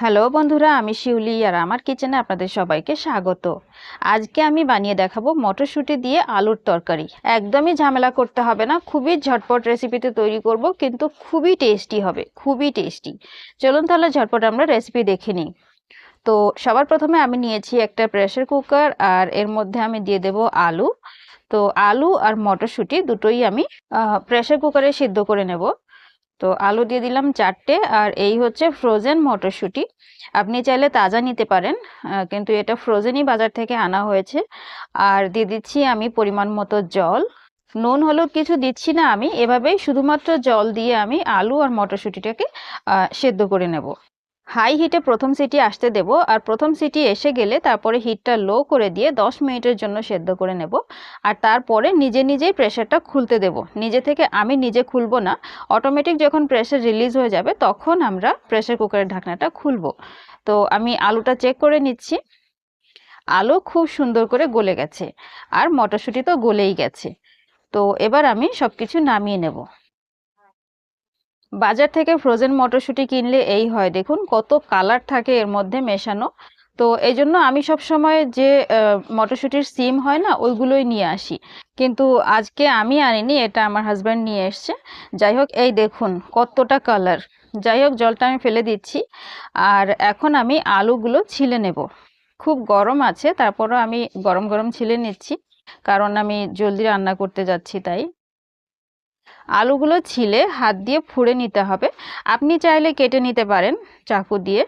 Hello বন্ধুরা, আমি শিউলি আর আমার কিচেনে আপনাদের সবাইকে স্বাগত। আজকে আমি বানিয়ে দেখাবো মটরশুঁটি দিয়ে আলুর তরকারি। একদমই ঝামেলা করতে হবে না, খুবই ঝটপট রেসিপিতে তৈরি করব, কিন্তু খুবই টেস্টি হবে, খুবই টেস্টি। চলুন তাহলে ঝটপট আমরা রেসিপি দেখে নিই। তো সবার প্রথমে আমি নিয়েছি একটা প্রেশার কুকার আর এর মধ্যে আমি দিয়ে দেব আলু। তো আলু আর মটরশুঁটি দুটোই আমি প্রেশার কুকারে সিদ্ধ করে নেব। তো আলু দিয়ে দিলাম চারটে, আর এই হচ্ছে ফ্রোজেন মটরশুঁটি। আপনি চাইলে তাজা নিতে পারেন কিন্তু এটা ফ্রোজেনই বাজার থেকে আনা হয়েছে। আর দিয়ে দিচ্ছি আমি পরিমাণ মতো জল। নুন, হলুদ কিছু দিচ্ছি না আমি, এভাবেই শুধুমাত্র জল দিয়ে আমি আলু আর মটরশুঁটিটাকে সেদ্ধ করে নেব। হাই হিটে প্রথম সিটি আসতে দেব আর প্রথম সিটি এসে গেলে তারপরে হিটটা লো করে দিয়ে দশ মিনিটের জন্য সেদ্ধ করে নেব। আর তারপরে নিজে নিজেই প্রেশারটা খুলতে দেব। নিজে থেকে আমি নিজে খুলব না অটোমেটিক যখন প্রেশার রিলিজ হয়ে যাবে তখন আমরা প্রেশার কুকারের ঢাকনাটা খুলবো। তো আমি আলুটা চেক করে নিচ্ছি। আলু খুব সুন্দর করে গলে গেছে, আর মটরশুঁটি তো গলেই গেছে। তো এবার আমি সব কিছু নামিয়ে নেব। বাজার থেকে ফ্রোজেন মটরশুঁটি কিনলে এই হয়। দেখুন, কত কালার থাকে এর মধ্যে মেশানো। তো এই জন্য আমি সব সময় যে মটরশুঁটির সিম হয় না, ওইগুলোই নিয়ে আসি। কিন্তু আজকে আমি আনিনি, এটা আমার হাজব্যান্ড নিয়ে এসছে। যাই হোক, এই দেখুন, কতটা কালার যাই হোক, জলটা আমি ফেলে দিচ্ছি। আর এখন আমি আলুগুলো ছিলে নেব। খুব গরম আছে, তারপরও আমি গরম গরম ছিলে নিচ্ছি। কারণ আমি জলদি রান্না করতে যাচ্ছি, তাই। আলুগুলো ছিলে হাত দিয়ে ফুঁড়ে নিতে হবে। আপনি চাইলে কেটে নিতে পারেন চাকু দিয়ে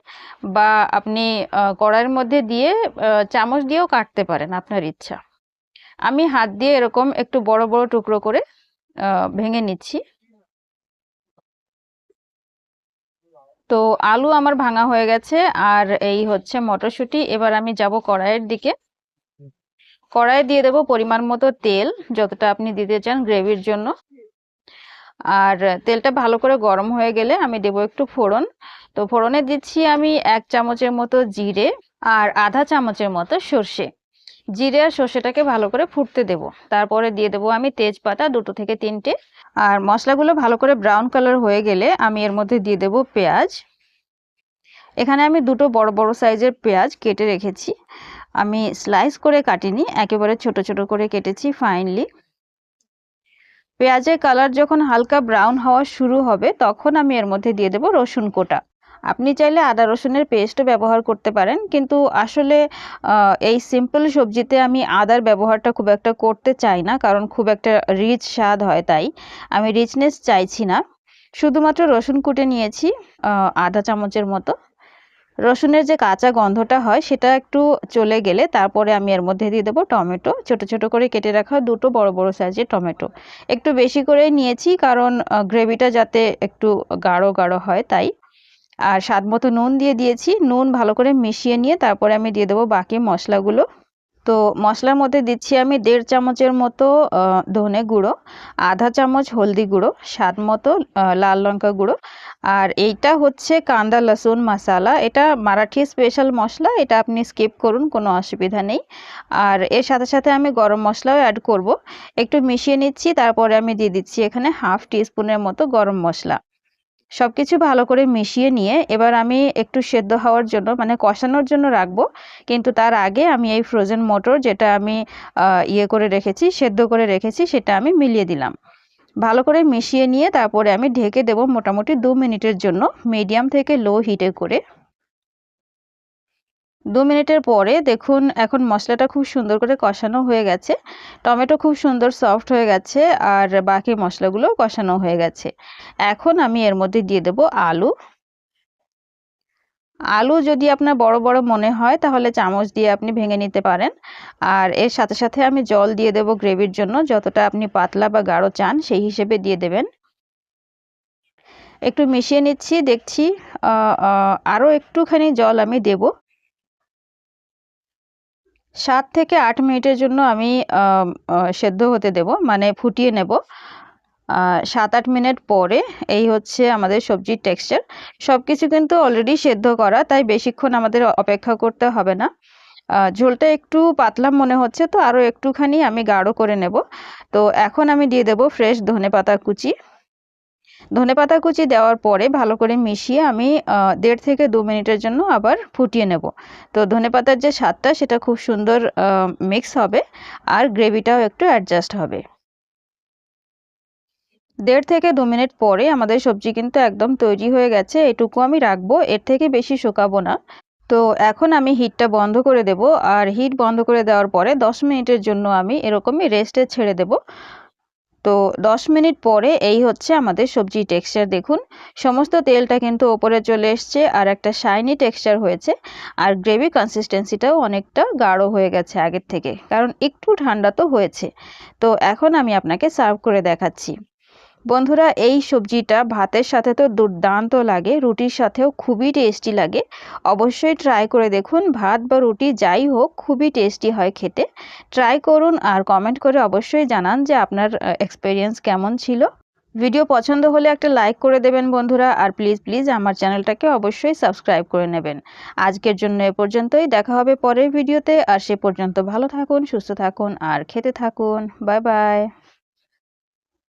বা আপনি কড়াইয়ের মধ্যে দিয়ে চামচ দিয়েও কাটতে পারেন আপনার ইচ্ছা। আমি হাত দিয়ে এরকম একটু বড় বড় টুকরো করে ভেঙে নিচ্ছি। তো আলু আমার ভাঙা হয়ে গেছে আর এই হচ্ছে মটরশুঁটি। এবার আমি যাব কড়াইয়ের দিকে। কড়াইয়ে দিয়ে দেবো পরিমাণ মতো তেল, যতটা আপনি দিতে চান গ্রেভির জন্য। আর তেলটা ভালো করে গরম হয়ে গেলে আমি দেবো একটু ফোড়ন। তো ফোড়নে দিচ্ছি আমি এক চামচের মতো জিরে আর আধা চামচের মতো সর্ষে। জিরে আর সর্ষেটাকে ভালো করে ফুটতে দেব। তারপরে দিয়ে দেবো আমি তেজপাতা দুটো থেকে তিনটে। আর মশলাগুলো ভালো করে ব্রাউন কালার হয়ে গেলে আমি এর মধ্যে দিয়ে দেবো পেঁয়াজ। এখানে আমি দুটো বড় বড় সাইজের পেঁয়াজ কেটে রেখেছি। আমি স্লাইস করে কাটিনি, একেবারে ছোট ছোট করে কেটেছি ফাইনলি। পেঁয়াজের কালার যখন হালকা ব্রাউন হওয়া শুরু হবে, তখন আমি এর মধ্যে দিয়ে দেবো রসুন কোটা। আপনি চাইলে আদা রসুনের পেস্টও ব্যবহার করতে পারেন, কিন্তু আসলে এই সিম্পল সবজিতে আমি আদার ব্যবহারটা খুব একটা করতে চাই না, কারণ খুব একটা রিচ স্বাদ হয় তাই। আমি রিচনেস চাইছি না। শুধুমাত্র রসুন কুটে নিয়েছি আধা চামচের মতো। রসুনের যে কাঁচা গন্ধটা হয়, সেটা একটু চলে গেলে তারপরে আমি এর মধ্যে দিয়ে দেবো টমেটো। ছোট ছোট করে কেটে রাখা দুটো বড় বড় সাইজের টমেটো। একটু বেশি করে নিয়েছি কারণ গ্রেভিটা যাতে একটু গাঢ় গাঢ় হয় তাই। আর স্বাদ মতো নুন দিয়ে দিয়েছি। নুন ভালো করে মিশিয়ে নিয়ে তারপরে আমি দিয়ে দেবো বাকি মশলাগুলো। তো মশলার মধ্যে দিচ্ছি আমি দেড় চামচের মতো ধনে গুঁড়ো, আধা চামচ হলদি গুঁড়ো, স্বাদ মতো লাল লঙ্কা গুঁড়ো। আর এইটা হচ্ছে কান্দা লসুন মশালা এটা মারাঠি স্পেশাল মশলা, এটা আপনি স্কিপ করুন, কোনো অসুবিধা নেই। আর এর সাথে সাথে আমি গরম মশলাও অ্যাড করব। একটু মিশিয়ে নিচ্ছি, তারপরে আমি দিয়ে দিচ্ছি এখানে হাফ টিস্পুনের মতো গরম মশলা। সব কিছু ভালো করে মিশিয়ে নিয়ে এবার আমি একটু সেদ্ধ হওয়ার জন্য মানে কষানোর জন্য রাখব। কিন্তু তার আগে আমি এই ফ্রোজেন মোটর যেটা আমি ইয়ে করে রেখেছি, সেদ্ধ করে রেখেছি, সেটা আমি মিলিয়ে দিলাম। ভালো করে মিশিয়ে নিয়ে তারপরে আমি ঢেকে দেব মোটামুটি দু মিনিটের জন্য মিডিয়াম থেকে লো হিটে করে। দু মিনিটের পরে দেখুন এখন মশলাটা খুব সুন্দর করে কষানো হয়ে গেছে। টমেটো খুব সুন্দর সফট হয়ে গেছে আর বাকি মশলাগুলো কষানো হয়ে গেছে। এখন আমি এর মধ্যে দিয়ে দেব আলু। আলু যদি আপনার বড় বড় মনে হয় তাহলে চামচ দিয়ে আপনি ভেঙে নিতে পারেন। আর এর সাথে সাথে আমি জল দিয়ে দেব গ্রেভির জন্য যতটা আপনি পাতলা বা গাঢ় চান সেই হিসেবে দিয়ে দেবেন। একটু মিশিয়ে নিচ্ছি দেখছি আহ, একটুখানি জল আমি দেব। সাত থেকে আট মিনিটের জন্য আমি সেদ্ধ হতে দেব মানে ফুটিয়ে নেব। সাত আট মিনিট পরে এই হচ্ছে আমাদের সবজির টেক্সচার সব কিছু কিন্তু অলরেডি সেদ্ধ করা, তাই বেশিক্ষণ আমাদের অপেক্ষা করতে হবে না। ঝোলটা একটু পাতলা মনে হচ্ছে তো আরও একটুখানি আমি গাঢ় করে নেব। তো এখন আমি দিয়ে দেব ফ্রেশ ধনেপাতা কুচি। ধনেপাতা কুচি দেওয়ার পরে ভালো করে মিশিয়ে আমি দেড় থেকে দু মিনিটের জন্য আবার ফুটিয়ে নেব। তো ধনেপাতার যে স্বাদটা সেটা খুব সুন্দর মিক্স হবে আর গ্রেভিটাও একটু অ্যাডজাস্ট হবে। দেড় থেকে দু মিনিট পরে আমাদের সবজি কিন্তু একদম তৈরি হয়ে গেছে, এটুকু আমি রাখব, এর থেকে বেশি শুকাবো না। তো এখন আমি হিটটা বন্ধ করে দেব, আর হিট বন্ধ করে দেওয়ার পরে দশ মিনিটের জন্য আমি এরকমই রেস্টে ছেড়ে দেব। তো দশ মিনিট পরে এই হচ্ছে আমাদের সবজি টেক্সচার দেখুন। সমস্ত তেলটা কিন্তু ওপরে চলে এসছে আর একটা শাইনি টেক্সচার হয়েছে আর গ্রেভি কনসিস্টেন্সিটাও অনেকটা গাঢ় হয়ে গেছে আগের থেকে, কারণ একটু ঠান্ডা তো হয়েছে। তো এখন আমি আপনাকে সার্ভ করে দেখাচ্ছি। বন্ধুরা, এই সবজিটা ভাতের সাথে তো দুর্দান্ত লাগে, রুটির সাথেও খুবই টেস্টি লাগে। অবশ্যই ট্রাই করে দেখুন, ভাত বা রুটি যাই হোক, খুবই টেস্টি হয় খেতে। ট্রাই করুন আর কমেন্ট করে অবশ্যই জানান যে আপনার এক্সপিরিয়েন্স কেমন ছিল। ভিডিও পছন্দ হলে একটা লাইক করে দেবেন বন্ধুরা, আর প্লিজ প্লিজ আমার চ্যানেলটাকে অবশ্যই সাবস্ক্রাইব করে নেবেন। আজকের জন্য এ পর্যন্তই, দেখা হবে পরের ভিডিওতে। আর সে পর্যন্ত ভালো থাকুন, সুস্থ থাকুন, আর খেতে থাকুন। Bye bye